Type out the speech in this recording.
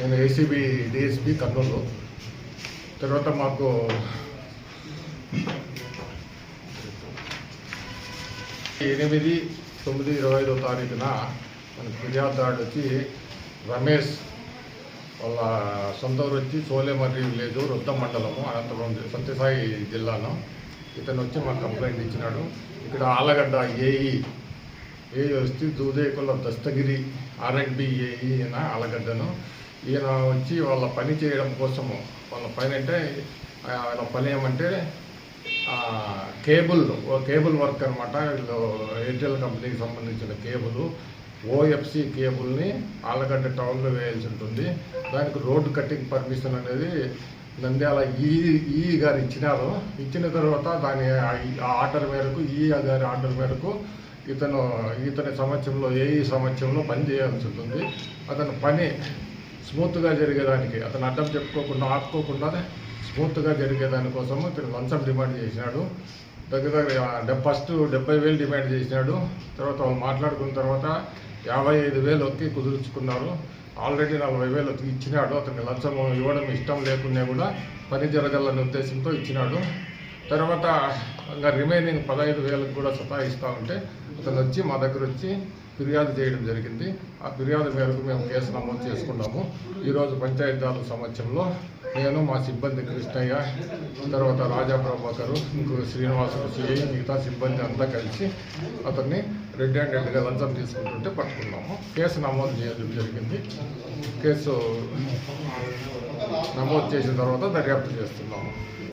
నేను ACB DSP Kurnool తర్వాత మాకు ఎనిమిది తొమ్మిది ఇరవై ఐదో తారీఖున మన ఫిర్యాదుదారుడు వచ్చి రమేష్ వాళ్ళ సొంత ఊరు వచ్చి సోలేమర్రి విలేజ్ రుద్ద మండలము అనంతపురం సత్యసాయి జిల్లాను. ఇతను వచ్చి మాకు కంప్లైంట్ ఇచ్చినాడు. ఇక్కడ ఆలగడ్డ ఏఈ ఏఈ వచ్చి దూదేకుల దస్తగిరి ఆర్ఎండ్బి ఏఈ అయిన ఆలగడ్డను. ఈయన వచ్చి వాళ్ళ పని చేయడం కోసము. వాళ్ళ పని అంటే ఆయన పని ఏమంటే కేబుల్ కేబుల్ వర్క్ అనమాట వీళ్ళు ఎయిర్టెల్ కంపెనీకి సంబంధించిన కేబుల్. ఓఎఫ్సి కేబుల్ని ఆలగడ్డ టౌన్లో వేయాల్సి ఉంటుంది. దానికి రోడ్డు కట్టింగ్ పర్మిషన్ అనేది నంద్యాల ఈ ఈ గారు ఇచ్చినారు. ఇచ్చిన తర్వాత దాని ఆ ఆర్డర్ మేరకు ఈ గారి ఆర్డర్ మేరకు ఇతను ఇతని సమక్షంలో ఏ సమక్షంలో పని చేయాల్సి ఉంటుంది. అతను పని స్మూత్గా జరిగేదానికి అతను అడ్డం చెప్పుకోకుండా ఆపుకోకుండా స్మూత్గా జరిగేదానికోసము ఇతను లంచం డిమాండ్ చేసినాడు. దగ్గర దగ్గర ఫస్ట్ డెబ్బై వేలు డిమాండ్ చేసినాడు. తర్వాత మాట్లాడుకున్న తర్వాత యాభై ఐదు వేలు ఒక్కి కుదుర్చుకున్నారు. ఆల్రెడీ నలభై వేలు ఇచ్చినాడు. అతనికి లంచం ఇవ్వడం ఇష్టం లేకున్నా కూడా పని జరగాలనే ఉద్దేశంతో ఇచ్చినాడు. తర్వాత ఇంకా రిమైనింగ్ పదహైదు వేలకు కూడా సతాయిస్తూ ఉంటే అతను వచ్చి మా దగ్గర వచ్చి ఫిర్యాదు చేయడం జరిగింది. ఆ ఫిర్యాదు మేరకు మేము కేసు నమోదు చేసుకున్నాము. ఈరోజు పంచాయతీరాజ్ సమక్షంలో నేను మా సిబ్బంది కృష్ణయ్య తర్వాత రాజా ప్రభాకరు ఇంకో శ్రీనివాసులు సిఐ మిగతా సిబ్బంది అంతా కలిసి అతన్ని రెడ్ హ్యాండెడ్గా లంచం తీసుకుంటుంటే పట్టుకున్నాము. కేసు నమోదు చేయడం జరిగింది. కేసు నమోదు చేసిన తర్వాత దర్యాప్తు చేస్తున్నాము.